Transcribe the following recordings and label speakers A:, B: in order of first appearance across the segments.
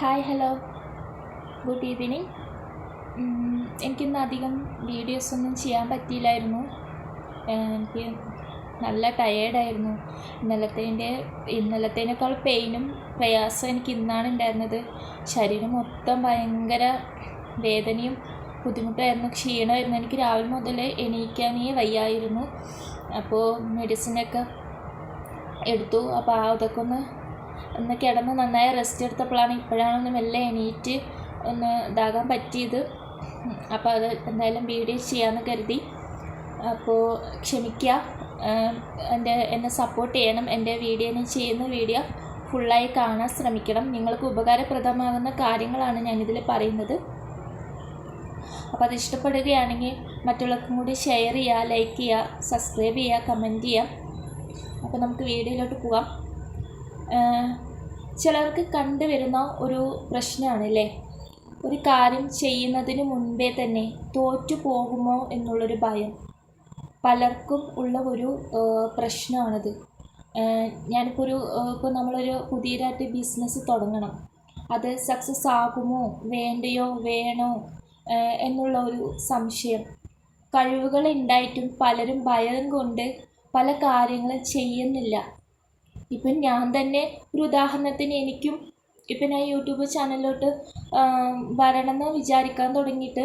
A: Hi hello. Good evening. എനിക്കിന്ന് അധികം videos ഒന്നും ചെയ്യാൻ പറ്റിയില്ലായിരുന്നു. എനിക്ക് നല്ല ടയേർഡായിരുന്നു ഇന്നലത്തേന്റെ ഇന്നലത്തേനേക്കാൾ പെയിനും പ്രയാസം എനിക്ക് ഇന്നാണ് ഉണ്ടായിരുന്നത്. ശരീരം മൊത്തം ഭയങ്കര വേദനയും ബുദ്ധിമുട്ടായിരുന്നു ക്ഷീണമായിരുന്നു. എനിക്ക് രാവിലെ മുതൽ എണീക്കാനേ വയ്യായിരുന്നു. അപ്പോൾ മെഡിസിനൊക്കെ എടുത്തു. അപ്പോൾ അതൊക്കെ ഒന്ന് ഒന്ന് കിടന്ന് നന്നായി റെസ്റ്റ് എടുത്തപ്പോഴാണ് ഇപ്പോഴാണ് ഒന്ന് മെല്ലെ എണീറ്റ് ഒന്ന് ഇതാകാൻ പറ്റിയത്. അപ്പോൾ അത് എന്തായാലും വീഡിയോ ചെയ്യാമെന്ന് കരുതി. അപ്പോൾ ക്ഷമിക്കുക എന്റെ എന്നെ സപ്പോർട്ട് ചെയ്യണം. എന്റെ വീഡിയോ ഞാൻ ചെയ്യുന്ന വീഡിയോ ഫുള്ളായി കാണാൻ ശ്രമിക്കണം. നിങ്ങൾക്ക് ഉപകാരപ്രദമാകുന്ന കാര്യങ്ങളാണ് ഞാനിതിൽ പറയുന്നത്. അപ്പോൾ അത് ഇഷ്ടപ്പെടുകയാണെങ്കിൽ മറ്റുള്ളവർക്കും കൂടി ഷെയർ ചെയ്യുക ലൈക്ക് ചെയ്യുക സബ്സ്ക്രൈബ് ചെയ്യുക കമന്റ് ചെയ്യുക. അപ്പോൾ നമുക്ക് വീഡിയോയിലോട്ട് പോകാം ചിലർക്ക് കണ്ടുവരുന്ന ഒരു പ്രശ്നമാണല്ലേ? ഒരു കാര്യം ചെയ്യുന്നതിന് മുൻപേ തന്നെ തോറ്റു പോകുമോ എന്നുള്ളൊരു ഭയം പലർക്കും ഉള്ള ഒരു പ്രശ്നമാണത്. ഞാനിപ്പോൾ ഒരു ഇപ്പോൾ നമ്മളൊരു പുതിയതായിട്ട് ബിസിനസ് തുടങ്ങണം. അത് സക്സസ് ആകുമോ? വേണ്ടയോ? വേണോ? എന്നുള്ള ഒരു സംശയം. കഴിവുകൾ ഉണ്ടായിട്ടും പലരും ഭയം കൊണ്ട് പല കാര്യങ്ങളും ചെയ്യുന്നില്ല. ഇപ്പം ഞാൻ തന്നെ ഒരു ഉദാഹരണത്തിന് എനിക്കും ഇപ്പം ഞാൻ യൂട്യൂബ് ചാനലിലോട്ട് വരണമെന്ന് വിചാരിക്കാൻ തുടങ്ങിയിട്ട്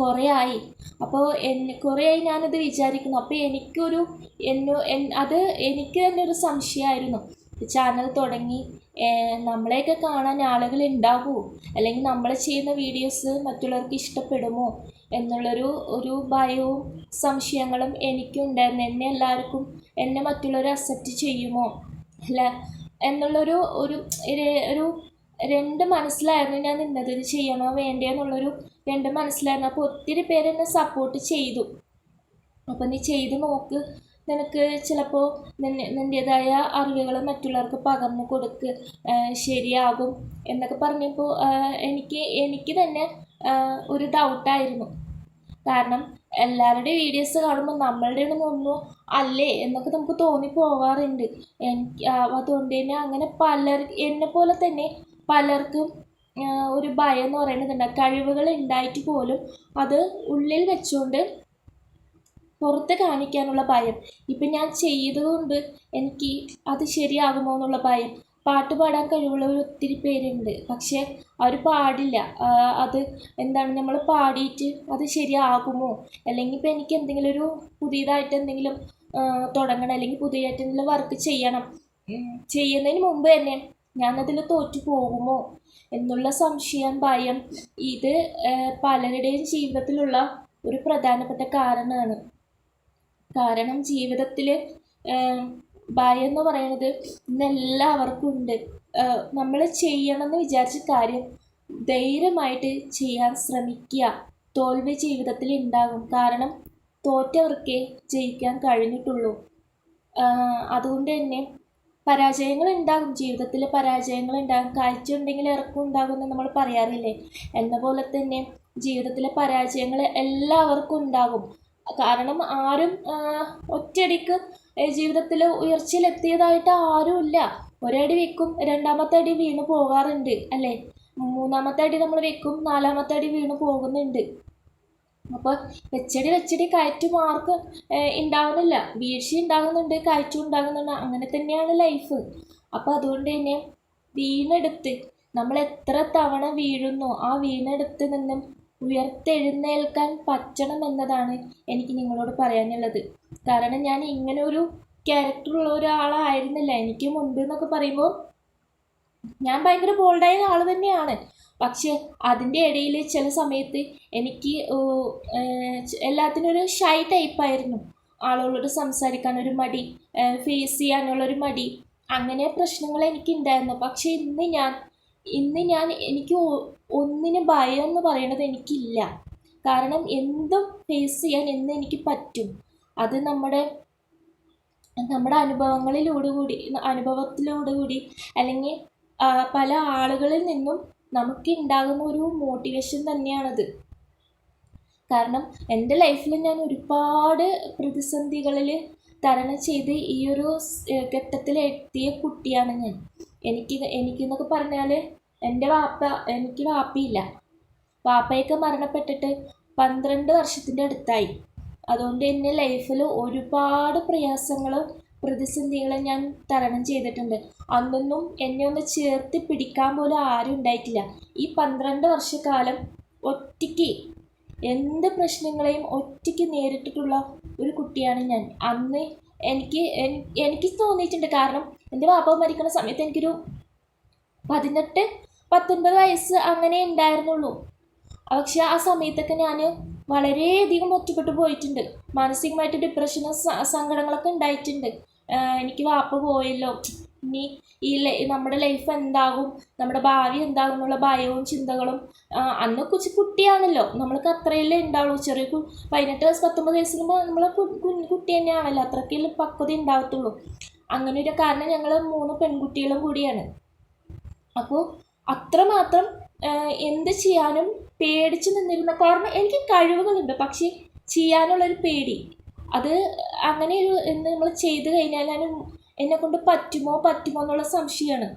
A: കുറേ ആയി. അപ്പോൾ എന്നെ കുറേ ആയി ഞാനത് വിചാരിക്കുന്നു. അപ്പോൾ എനിക്കൊരു എന്നോ അത് എനിക്ക് തന്നെ ഒരു സംശയമായിരുന്നു. ചാനൽ തുടങ്ങി നമ്മളെയൊക്കെ കാണാൻ ആളുകൾ ഉണ്ടാകുമോ അല്ലെങ്കിൽ നമ്മൾ ചെയ്യുന്ന വീഡിയോസ് മറ്റുള്ളവർക്ക് ഇഷ്ടപ്പെടുമോ? എന്നുള്ളൊരു ഒരു ഭയവും സംശയങ്ങളും എനിക്കുണ്ടായിരുന്നു. എന്നെ എല്ലാവർക്കും എന്നെ മറ്റുള്ളവർ അക്സെപ്റ്റ് ചെയ്യുമോ? അല്ല? എന്നുള്ളൊരു ഒരു ഒരു രണ്ട് മനസ്സിലായിരുന്നു ഞാൻ നിന്നത്. ഇത് ചെയ്യണോ വേണ്ടെന്നുള്ളൊരു രണ്ട് മനസ്സിലായിരുന്നു. അപ്പോൾ ഒത്തിരി പേര് എന്നെ സപ്പോർട്ട് ചെയ്തു. അപ്പോൾ നീ ചെയ്ത് നോക്ക്. നിനക്ക് ചിലപ്പോൾ നിന്റേതായ അറിവുകൾ മറ്റുള്ളവർക്ക് പകർന്നു കൊടുക്ക്. ശരിയാകും എന്നൊക്കെ പറഞ്ഞപ്പോൾ എനിക്ക് എനിക്ക് തന്നെ ഒരു ഡൗട്ടായിരുന്നു കാരണം എല്ലാവരുടെയും വീഡിയോസ് കാണുമ്പോൾ നമ്മളുടെ ഒന്നും അല്ലേ എന്നൊക്കെ നമുക്ക് തോന്നി പോവാറുണ്ട് എനിക്ക് അതുകൊണ്ട് തന്നെ അങ്ങനെ പലർ എന്നെ പോലെ തന്നെ പലർക്കും ഒരു ഭയം എന്ന് പറയുന്നതുണ്ട് കഴിവുകൾ ഉണ്ടായിട്ട് പോലും അത് ഉള്ളിൽ വെച്ചുകൊണ്ട് പുറത്ത് കാണിക്കാനുള്ള ഭയം. ഇപ്പം ഞാൻ ചെയ്തതുകൊണ്ട് എനിക്ക് അത് ശരിയാകുമോ എന്നുള്ള ഭയം. പാട്ട് പാടാൻ കഴിവുള്ളവർ ഒത്തിരി പേരുണ്ട്. പക്ഷേ അവർ പാടില്ല. അത് എന്താണ്? നമ്മൾ പാടിയിട്ട് അത് ശരിയാകുമോ? അല്ലെങ്കിൽ ഇപ്പോൾ എനിക്ക് എന്തെങ്കിലും ഒരു പുതിയതായിട്ട് എന്തെങ്കിലും തുടങ്ങണം. അല്ലെങ്കിൽ പുതിയതായിട്ട് എന്തെങ്കിലും വർക്ക് ചെയ്യണം. ചെയ്യുന്നതിന് മുമ്പ് തന്നെ ഞാനതിൽ തോറ്റു പോകുമോ? എന്നുള്ള സംശയം ഭയം ഇത് പലരുടെയും ജീവിതത്തിലുള്ള ഒരു പ്രധാനപ്പെട്ട കാരണമാണ്. കാരണം ജീവിതത്തിൽ ഭയം എന്ന് പറയുന്നത് ഇന്ന് എല്ലാവർക്കും ഉണ്ട് നമ്മൾ ചെയ്യണമെന്ന് വിചാരിച്ച കാര്യം ധൈര്യമായിട്ട് ചെയ്യാൻ ശ്രമിക്കുക. തോൽവി ജീവിതത്തിൽ ഉണ്ടാകും. കാരണം തോറ്റവർക്കേ ജയിക്കാൻ കഴിഞ്ഞിട്ടുള്ളൂ. അതുകൊണ്ട് തന്നെ പരാജയങ്ങൾ ഉണ്ടാകും. ജീവിതത്തിൽ പരാജയങ്ങൾ ഉണ്ടാകും. കാഴ്ച ഉണ്ടെങ്കിൽ ഇറക്കം ഉണ്ടാകും എന്ന് നമ്മൾ പറയാറില്ലേ? എന്ന പോലെ തന്നെ ജീവിതത്തിലെ പരാജയങ്ങൾ എല്ലാവർക്കും ഉണ്ടാകും. കാരണം ആരും ഒറ്റയടിക്ക് ജീവിതത്തിൽ ഉയർച്ചയിലെത്തിയതായിട്ട് ആരുമില്ല ഒരടി വെക്കും രണ്ടാമത്തെ അടി വീണ് പോകാറുണ്ട് അല്ലേ? മൂന്നാമത്തെ അടി നമ്മൾ വെക്കും നാലാമത്തെ അടി വീണ് പോകുന്നുണ്ട്. അപ്പോൾ വെച്ചടി വെച്ചടി കയറ്റ് മാർക്ക് ഉണ്ടാകുന്നില്ല വീഴ്ച ഉണ്ടാകുന്നുണ്ട് കയറ്റും ഉണ്ടാകുന്നുണ്ട് അങ്ങനെ തന്നെയാണ് ലൈഫ്. അപ്പോൾ അതുകൊണ്ട് തന്നെ വീണെടുത്ത് നമ്മൾ എത്ര തവണ വീഴുന്നു ആ വീണെടുത്ത് നിന്നും ഉയർത്തെഴുന്നേൽക്കാൻ പറ്റണം എന്നതാണ് എനിക്ക് നിങ്ങളോട് പറയാനുള്ളത്. കാരണം ഞാൻ ഇങ്ങനെ ഒരു ക്യാരക്ടർ ഉള്ള ഒരാളായിരുന്നില്ല. എനിക്ക് മുൻപ് എന്നൊക്കെ പറയുമ്പോൾ ഞാൻ ഭയങ്കര ബോൾഡായ ആൾ തന്നെയാണ്. പക്ഷേ അതിന്റെ ഇടയിൽ ചില സമയത്ത് എനിക്ക് എല്ലാത്തിനും ഒരു ഷൈ ടൈപ്പായിരുന്നു ആളുകളോട് സംസാരിക്കാൻ ഒരു മടി ഫേസ് ചെയ്യാനുള്ളൊരു മടി അങ്ങനെ പ്രശ്നങ്ങൾ എനിക്കുണ്ടായിരുന്നു. പക്ഷേ ഇന്ന് ഞാൻ ഇന്ന് ഞാൻ എനിക്ക് ഒന്നിനും ഭയം എന്ന് പറയണത് എനിക്കില്ല. കാരണം എന്തും ഫേസ് ചെയ്യാൻ എന്ന് എനിക്ക് പറ്റും? അത് നമ്മുടെ നമ്മുടെ അനുഭവങ്ങളിലൂടെ കൂടി അനുഭവത്തിലൂടെ കൂടി അല്ലെങ്കിൽ പല ആളുകളിൽ നിന്നും നമുക്ക് ഉണ്ടാകുന്ന ഒരു മോട്ടിവേഷൻ തന്നെയാണത്. കാരണം എന്റെ ലൈഫിൽ ഞാൻ ഒരുപാട് പ്രതിസന്ധികളിൽ തരണം ചെയ്ത് ഈ ഒരു ഘട്ടത്തിലെത്തിയ കുട്ടിയാണ് ഞാൻ. എനിക്ക് എനിക്കെന്നൊക്കെ പറഞ്ഞാൽ എന്റെ വാപ്പ എനിക്ക് വാപ്പയില്ല. വാപ്പയൊക്കെ മരണപ്പെട്ടിട്ട് പന്ത്രണ്ട് വർഷത്തിന്റെ അടുത്തായി. അതുകൊണ്ട് എന്റെ ലൈഫിൽ ഒരുപാട് പ്രയാസങ്ങളും പ്രതിസന്ധികളെ ഞാൻ തരണം ചെയ്തിട്ടുണ്ട്. അന്നൊന്നും എന്നെ ഒന്ന് ചേർത്ത് പിടിക്കാൻ പോലും ആരും ഉണ്ടായിട്ടില്ല. ഈ പന്ത്രണ്ട് വർഷക്കാലം ഒറ്റയ്ക്ക് എന്ത് പ്രശ്നങ്ങളെയും ഒറ്റയ്ക്ക് നേരിട്ടിട്ടുള്ള ഒരു കുട്ടിയാണ് ഞാൻ. അന്ന് എനിക്ക് എനിക്ക് തോന്നിയിട്ടുണ്ട്. കാരണം എന്റെ പാപ്പ മരിക്കുന്ന സമയത്ത് എനിക്കൊരു പതിനെട്ട് പത്തൊൻപത് വയസ്സ് അങ്ങനെ ഉണ്ടായിരുന്നുള്ളൂ. പക്ഷെ ആ സമയത്തൊക്കെ ഞാൻ വളരെയധികം ഒറ്റപ്പെട്ടു പോയിട്ടുണ്ട്. മാനസികമായിട്ട് ഡിപ്രഷനും സങ്കടങ്ങളൊക്കെ ഉണ്ടായിട്ടുണ്ട്. എനിക്ക് വാപ്പ പോയല്ലോ. ഇനി ഈ നമ്മുടെ ലൈഫ് എന്താകും? നമ്മുടെ ഭാവി എന്താകും എന്നുള്ള ഭയവും ചിന്തകളും അന്ന് കൊച്ചു കുട്ടിയാണല്ലോ. നമ്മൾക്ക് അത്രയല്ലേ ഉണ്ടാവുള്ളൂ. ചെറിയ പതിനെട്ട് വയസ്സ് പത്തൊമ്പത് വയസ്സിൽ നമ്മൾ കുട്ടി തന്നെയാണല്ലോ. അത്രയ്ക്കല്ലേ പക്വത ഉണ്ടാവത്തുള്ളൂ. അങ്ങനെ ഒരു കാരണം ഞങ്ങൾ മൂന്ന് പെൺകുട്ടികളും കൂടിയാണ്. അപ്പോൾ അത്രമാത്രം എന്ത് ചെയ്യാനും പേടിച്ച് നിന്നിരുന്ന കാരണം എനിക്ക് കഴിവുകളുണ്ട്. പക്ഷേ ചെയ്യാനുള്ളൊരു പേടി. അത് അങ്ങനെ ഒരു എന്ത് നമ്മൾ ചെയ്ത് കഴിഞ്ഞാൽ ഞാൻ എന്നെക്കൊണ്ട് പറ്റുമോ പറ്റുമോ എന്നുള്ള സംശയമാണ്.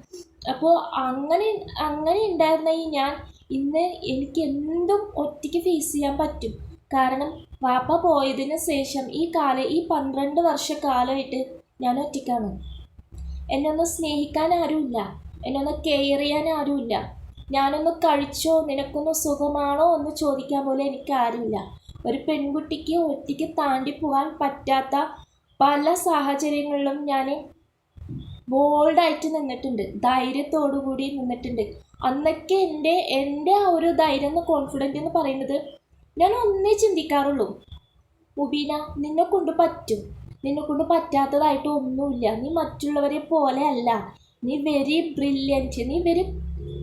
A: അപ്പോൾ അങ്ങനെ അങ്ങനെ ഉണ്ടായിരുന്ന ഈ ഞാൻ ഇന്ന് എനിക്ക് എന്തും ഒറ്റയ്ക്ക് ഫേസ് ചെയ്യാൻ പറ്റും. കാരണം വാപ്പ പോയതിന് ശേഷം ഈ കാല ഈ പന്ത്രണ്ട് വർഷക്കാലമായിട്ട് ഞാൻ ഒറ്റയ്ക്കാണ്. എന്നൊന്ന് സ്നേഹിക്കാൻ ആരുമില്ല. എന്നൊന്ന് കെയർ ചെയ്യാൻ ആരുമില്ല. ഞാനൊന്ന് കഴിച്ചോ നിനക്കൊന്ന് സുഖമാണോ എന്ന് ചോദിക്കാൻ പോലും എനിക്ക് ആരുമില്ല. ഒരു പെൺകുട്ടിക്ക് ഒറ്റയ്ക്ക് താണ്ടി പോകാൻ പറ്റാത്ത പല സാഹചര്യങ്ങളിലും ഞാൻ ബോൾഡായിട്ട് നിന്നിട്ടുണ്ട്. ധൈര്യത്തോടു കൂടി നിന്നിട്ടുണ്ട്. അന്നൊക്കെ എന്റെ എന്റെ ആ ഒരു ധൈര്യം എന്ന് കോൺഫിഡന്റ് എന്ന് പറയുന്നത് ഞാൻ ഒന്നേ ചിന്തിക്കാറുള്ളൂ. മുബീന നിന്നെ കൊണ്ട് പറ്റും. നിന്നെ കൊണ്ട് പറ്റാത്തതായിട്ട് ഒന്നുമില്ല. നീ മറ്റുള്ളവരെ പോലെ അല്ല. നീ വെരി ബ്രില്യന്റ് നീ വെരി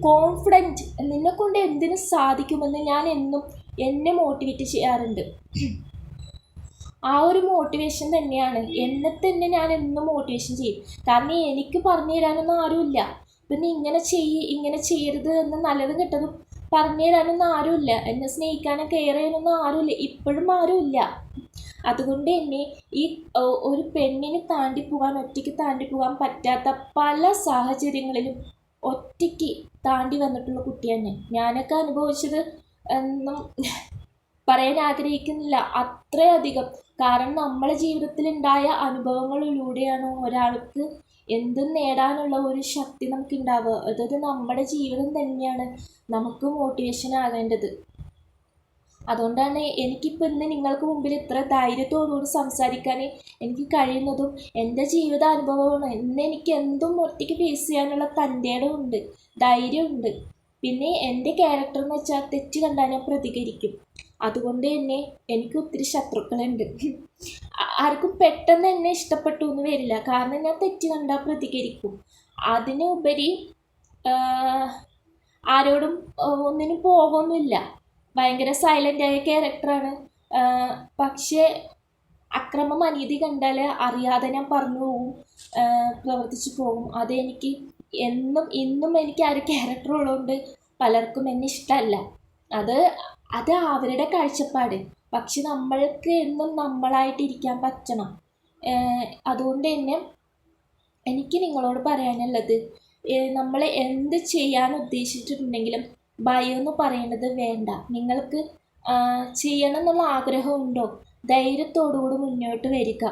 A: കോൺഫിഡന്റ് നിന്നെക്കൊണ്ട് എന്തിനു സാധിക്കുമെന്ന് ഞാൻ എന്നും എന്നെ മോട്ടിവേറ്റ് ചെയ്യാറുണ്ട്. ആ ഒരു മോട്ടിവേഷൻ തന്നെയാണ്. എന്നെ തന്നെ ഞാൻ എന്നും മോട്ടിവേഷൻ ചെയ്യും. കാരണം എനിക്ക് പറഞ്ഞു തരാനൊന്നും ആരുമില്ല. പിന്നെ ഇങ്ങനെ ചെയ്യ് ഇങ്ങനെ ചെയ്യരുത് എന്ന് നല്ലതും കിട്ടതും പറഞ്ഞു തരാനൊന്നും ആരുമില്ല. എന്നെ സ്നേഹിക്കാനും കെയർ ചെയ്യാനൊന്നും ആരുമില്ല. ഇപ്പോഴും ആരുമില്ല. അതുകൊണ്ട് തന്നെ ഈ ഒരു പെണ്ണിന് താണ്ടി പോകാൻ ഒറ്റയ്ക്ക് താണ്ടി പോകാൻ പറ്റാത്ത പല സാഹചര്യങ്ങളിലും ഒറ്റയ്ക്ക് താണ്ടി വന്നിട്ടുള്ള കുട്ടിയാണ് ഞാനൊക്കെ അനുഭവിച്ചത് എന്നും പറയാൻ ആഗ്രഹിക്കുന്നില്ല. അത്രയധികം. കാരണം നമ്മളെ ജീവിതത്തിലുണ്ടായ അനുഭവങ്ങളിലൂടെയാണ് ഒരാൾക്ക് എന്തും നേടാനുള്ള ഒരു ശക്തി നമുക്കുണ്ടാവുക. അതായത് നമ്മുടെ ജീവിതം തന്നെയാണ് നമുക്ക് മോട്ടിവേഷൻ ആകേണ്ടത്. അതുകൊണ്ടാണ് എനിക്കിപ്പോൾ ഇന്ന് നിങ്ങൾക്ക് മുമ്പിൽ ഇത്ര ധൈര്യത്തോടുകൂടി സംസാരിക്കാൻ എനിക്ക് കഴിയുന്നതും എന്റെ ജീവിത അനുഭവമാണ് ഇന്ന് എനിക്ക് എന്തും ഒറ്റയ്ക്ക് ഫേസ് ചെയ്യാനുള്ള തന്റെ ഉണ്ട് ധൈര്യമുണ്ട് പിന്നെ എന്റെ ക്യാരക്ടർ എന്ന് വെച്ചാൽ തെറ്റ് കണ്ടാൽ ഞാൻ പ്രതികരിക്കും. അതുകൊണ്ട് തന്നെ എനിക്ക് ഒത്തിരി ശത്രുക്കളുണ്ട്. ആർക്കും പെട്ടെന്ന് എന്നെ ഇഷ്ടപ്പെട്ടു എന്ന് വരില്ല. കാരണം ഞാൻ തെറ്റ് കണ്ടാൽ പ്രതികരിക്കും. അതിനുപരി ആരോടും ഒന്നിനും പോകുന്നില്ല ഭയങ്കര ആയ ക്യാരക്ടറാണ് പക്ഷേ അക്രമം അനീതി കണ്ടാൽ അറിയാതെ ഞാൻ പറഞ്ഞു പോകും പ്രവർത്തിച്ചു പോകും. അതെനിക്ക് എന്നും ഇന്നും എനിക്ക് ആ ഒരു ക്യാരക്ടർ ഉള്ളതുകൊണ്ട് പലർക്കും എന്നെ ഇഷ്ടമല്ല അത് അത് അവരുടെ കാഴ്ചപ്പാട്. പക്ഷെ നമ്മൾക്ക് എന്നും നമ്മളായിട്ടിരിക്കാൻ പറ്റണം. അതുകൊണ്ട് തന്നെ എനിക്ക് നിങ്ങളോട് പറയാനുള്ളത് നമ്മൾ എന്ത് ചെയ്യാൻ ഉദ്ദേശിച്ചിട്ടുണ്ടെങ്കിലും ഭയം എന്ന് പറയുന്നത് വേണ്ട. നിങ്ങൾക്ക് ചെയ്യണം എന്നുള്ള ആഗ്രഹമുണ്ടോ? ധൈര്യത്തോടുകൂടി മുന്നോട്ട് വരിക.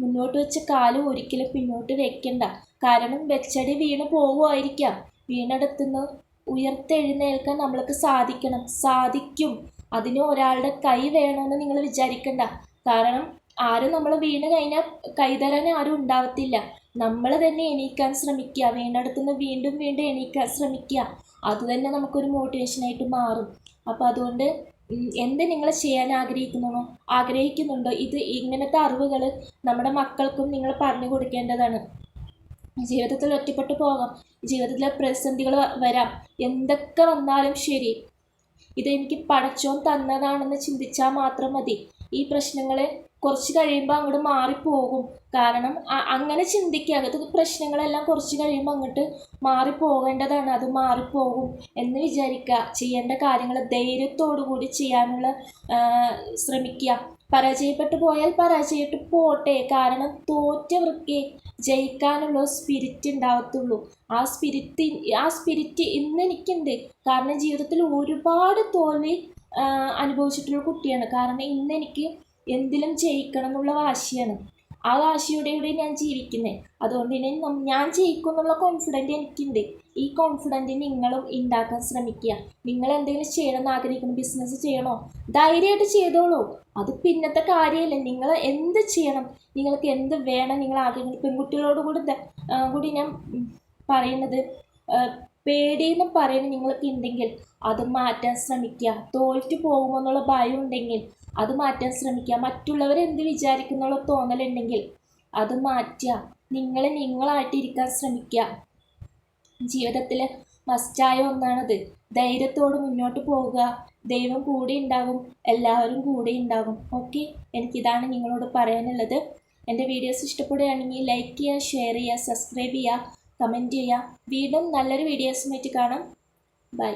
A: മുന്നോട്ട് വെച്ച കാലും ഒരിക്കലും പിന്നോട്ട് വെക്കണ്ട. കാരണം വെച്ചടി വീണ് പോകുമായിരിക്കാം. വീണെടുത്തുനിന്ന് ഉയർത്തെഴുന്നേൽക്കാൻ നമ്മൾക്ക് സാധിക്കണം. സാധിക്കും. അതിന് ഒരാളുടെ കൈ വേണമെന്ന് നിങ്ങൾ വിചാരിക്കണ്ട. കാരണം ആരും നമ്മൾ വീണ് കഴിഞ്ഞാൽ കൈതരാൻ ആരും ഉണ്ടാവത്തില്ല. നമ്മൾ തന്നെ എണീക്കാൻ ശ്രമിക്കുക. വീണെടുത്തുനിന്ന് വീണ്ടും വീണ്ടും എണീക്കാൻ ശ്രമിക്കുക. അത് തന്നെ നമുക്കൊരു മോട്ടിവേഷനായിട്ട് മാറും. അപ്പോൾ അതുകൊണ്ട് എന്ത് നിങ്ങൾ ചെയ്യാൻ ആഗ്രഹിക്കുന്നു ആഗ്രഹിക്കുന്നുണ്ടോ? ഇത് ഇങ്ങനത്തെ അറിവുകൾ നമ്മുടെ മക്കൾക്കും നിങ്ങൾ പറഞ്ഞു കൊടുക്കേണ്ടതാണ്. ജീവിതത്തിൽ ഒറ്റപ്പെട്ടു പോകാം. ജീവിതത്തിലെ പ്രതിസന്ധികൾ വരാം. എന്തൊക്കെ വന്നാലും ശരി. ഇത് എനിക്ക് പടച്ചോൻ തന്നതാണെന്ന് ചിന്തിച്ചാൽ മാത്രം മതി. ഈ പ്രശ്നങ്ങൾ കുറച്ച് കഴിയുമ്പോൾ അങ്ങോട്ട് മാറിപ്പോകും. കാരണം അങ്ങനെ ചിന്തിക്കുക അത് പ്രശ്നങ്ങളെല്ലാം കുറച്ച് കഴിയുമ്പോൾ അങ്ങോട്ട് മാറിപ്പോകേണ്ടതാണ്. അത് മാറിപ്പോകും എന്ന് വിചാരിക്കുക ചെയ്യേണ്ട കാര്യങ്ങൾ ധൈര്യത്തോടു കൂടി ചെയ്യാനുള്ള ശ്രമിക്കുക പരാജയപ്പെട്ടു പോയാൽ പരാജയപ്പെട്ടു പോട്ടെ. കാരണം തോറ്റവർക്ക് ജയിക്കാനുള്ള സ്പിരിറ്റ് ഉണ്ടാവത്തുള്ളൂ. ആ സ്പിരിറ്റ് ആ സ്പിരിറ്റ് ഇന്ന് എനിക്കുണ്ട് കാരണം ജീവിതത്തിൽ ഒരുപാട് തോൽവി അനുഭവിച്ചിട്ടുള്ള കുട്ടിയാണ്. കാരണം ഇന്ന് എനിക്ക് എന്തിലും ചെയ്യിക്കണം എന്നുള്ള വാശിയാണ്. ആ വാശിയോടെയാണ് ഞാൻ ജീവിക്കുന്നത് അതുകൊണ്ട് തന്നെ ഞാൻ ജയിക്കും എന്നുള്ള കോൺഫിഡന്റ് എനിക്കുണ്ട്. ഈ കോൺഫിഡന്റ് നിങ്ങളും ഉണ്ടാക്കാൻ ശ്രമിക്കുക. നിങ്ങൾ എന്തെങ്കിലും ചെയ്യണമെന്ന് ആഗ്രഹിക്കുന്നു ബിസിനസ് ചെയ്യണോ? ധൈര്യമായിട്ട് ചെയ്തോളൂ. അത് പിന്നത്തെ കാര്യമല്ല. നിങ്ങൾ എന്ത് ചെയ്യണം? നിങ്ങൾക്ക് എന്ത് വേണം? നിങ്ങൾ ആഗ്രഹിക്കുന്നു പെൺകുട്ടികളോട് കൂടി കൂടി ഞാൻ പറയുന്നത് പേടിയെന്ന് പറയുന്നത് നിങ്ങൾക്ക് ഉണ്ടെങ്കിൽ അത് മാറ്റാൻ ശ്രമിക്കുക. തോറ്റു പോകുമെന്നുള്ള ഭയം ഉണ്ടെങ്കിൽ അത് മാറ്റാൻ ശ്രമിക്കുക. മറ്റുള്ളവർ എന്ത് വിചാരിക്കുന്നുള്ള തോന്നലുണ്ടെങ്കിൽ അത് മാറ്റുക. നിങ്ങൾ നിങ്ങളായിട്ട് ഇരിക്കാൻ ശ്രമിക്കുക. ജീവിതത്തിൽ മസ്റ്റായ ഒന്നാണത്. ധൈര്യത്തോട് മുന്നോട്ട് പോവുക ദൈവം കൂടെ ഉണ്ടാകും എല്ലാവരും കൂടെ ഉണ്ടാകും ഓക്കെ എനിക്കിതാണ് നിങ്ങളോട് പറയാനുള്ളത്. എന്റെ വീഡിയോസ് ഇഷ്ടപ്പെടുകയാണെങ്കിൽ ലൈക്ക് ചെയ്യുക ഷെയർ ചെയ്യുക സബ്സ്ക്രൈബ് ചെയ്യുക കമന്റ് ചെയ്യുക. വീണ്ടും നല്ലൊരു വീഡിയോസുമായിട്ട് കാണാം. ബൈ